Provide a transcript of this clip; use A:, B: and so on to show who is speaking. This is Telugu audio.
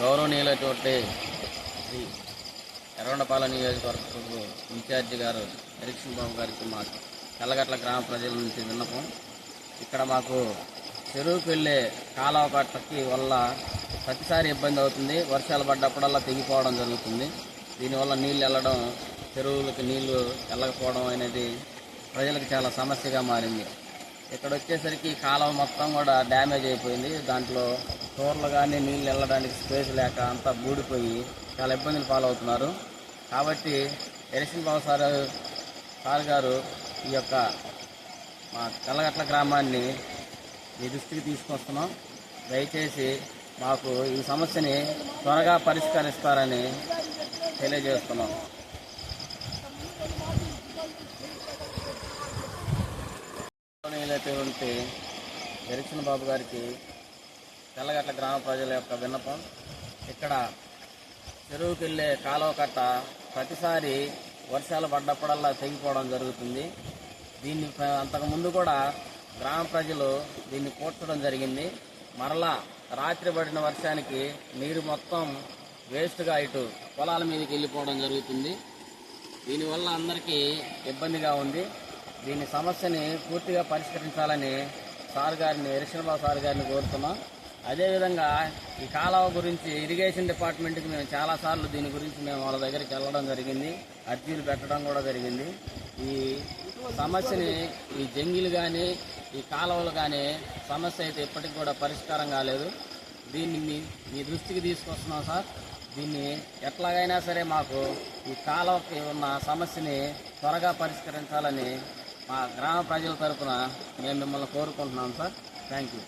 A: గౌరవనీయులటువంటి శ్రీ ఎర్రగొండపాలెం నియోజకవర్గ ఇన్ఛార్జి గారు నిరీక్షణ బాబు గారికి మా చల్లగట్ల గ్రామ ప్రజల నుంచి విన్నపం. ఇక్కడ మాకు చెరువుకి వెళ్ళే కాలువ కట్టకి వల్ల ప్రతిసారి ఇబ్బంది అవుతుంది. వర్షాలు పడ్డప్పుడల్లా తెగిపోవడం జరుగుతుంది. దీనివల్ల నీళ్ళు వెళ్ళడం చెరువులకు నీళ్ళు వెళ్ళకపోవడం అనేది ప్రజలకు చాలా సమస్యగా మారింది. ఇక్కడ వచ్చేసరికి కాలం మొత్తం కూడా డ్యామేజ్ అయిపోయింది. దాంట్లో టోర్లు కానీ నీళ్ళు వెళ్ళడానికి స్పేస్ లేక అంతా బూడిపోయి చాలా ఇబ్బందులు పాలవుతున్నారు. కాబట్టి ఎరిసిన బాబు సార్ సార్ గారు ఈ యొక్క మా తెల్లగట్ల గ్రామాన్ని మీ దృష్టికి తీసుకొస్తున్నాం. దయచేసి మాకు ఈ సమస్యని త్వరగా పరిష్కరిస్తారని తెలియజేస్తున్నాం. ఉంటే ఎరిక్షన్ బాబు గారికి తెల్లగట్ల గ్రామ ప్రజల యొక్క విన్నపం. ఇక్కడ చెరువుకి వెళ్ళే కాలువ కట్ట ప్రతిసారి వర్షాలు పడ్డప్పుడల్లా తెగిపోవడం జరుగుతుంది. దీన్ని అంతకుముందు కూడా గ్రామ ప్రజలు దీన్ని కూర్చడం జరిగింది. మరలా రాత్రి పడిన వర్షానికి నీరు మొత్తం వేస్ట్గా ఇటు పొలాల మీదకి వెళ్ళిపోవడం జరుగుతుంది. దీనివల్ల అందరికీ ఇబ్బందిగా ఉంది. దీని సమస్యని పూర్తిగా పరిష్కరించాలని సార్ గారిని ఎరిషన్బాబు సార్ గారిని కోరుతున్నాం. అదేవిధంగా ఈ కాలువ గురించి ఇరిగేషన్ డిపార్ట్మెంట్కి మేము చాలాసార్లు దీని గురించి మేము వాళ్ళ దగ్గరికి వెళ్ళడం జరిగింది. అర్జీలు పెట్టడం కూడా జరిగింది. ఈ సమస్యని ఈ జంగిలు కానీ ఈ కాలువలు కానీ సమస్య అయితే ఇప్పటికి కూడా పరిష్కారం కాలేదు. దీన్ని మీ మీ దృష్టికి తీసుకొస్తున్నాం సార్. దీన్ని ఎట్లాగైనా సరే మాకు ఈ కాలువకి ఉన్న సమస్యని త్వరగా పరిష్కరించాలని మా గ్రామ ప్రజల తరపున మేము మిమ్మల్ని కోరుకుంటున్నాం సార్. Thank you